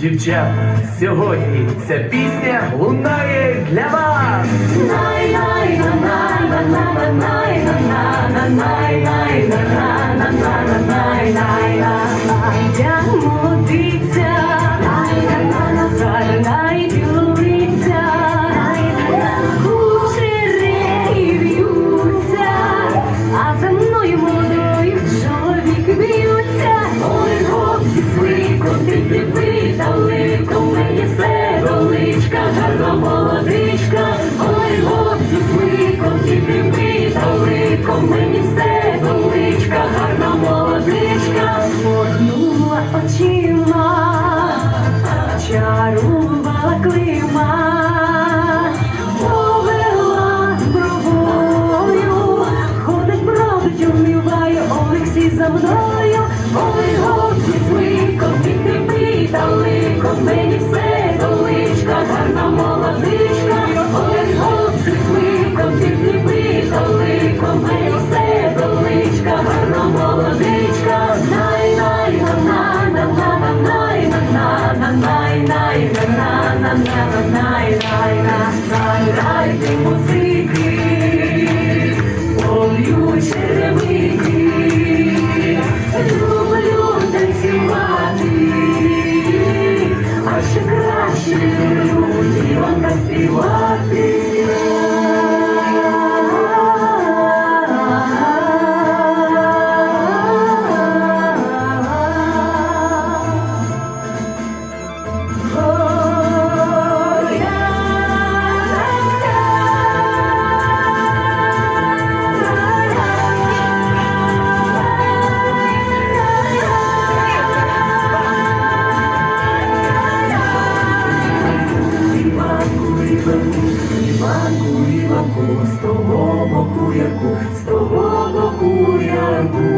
дівчата, сьогодні ця пісня лунає для вас. Йдемо дивіться, найдюриться, кучері в'ються, а за мною молодою чоловік б'ються. Ой, хлопці, най, дайте музики, полью черевики, ранку ліваку, з того боку яку, з того боку яку.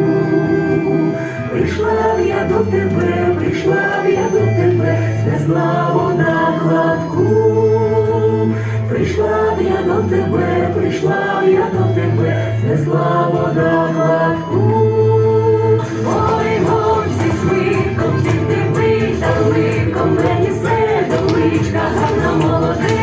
Прийшла б я до тебе, прийшла б я до тебе, знесла вона гладку. Прийшла б я до тебе, прийшла я до тебе, знесла вона гладку. Ой, мовці смиком, діти ми, та ликом, мені все, доличка, гарна молодець.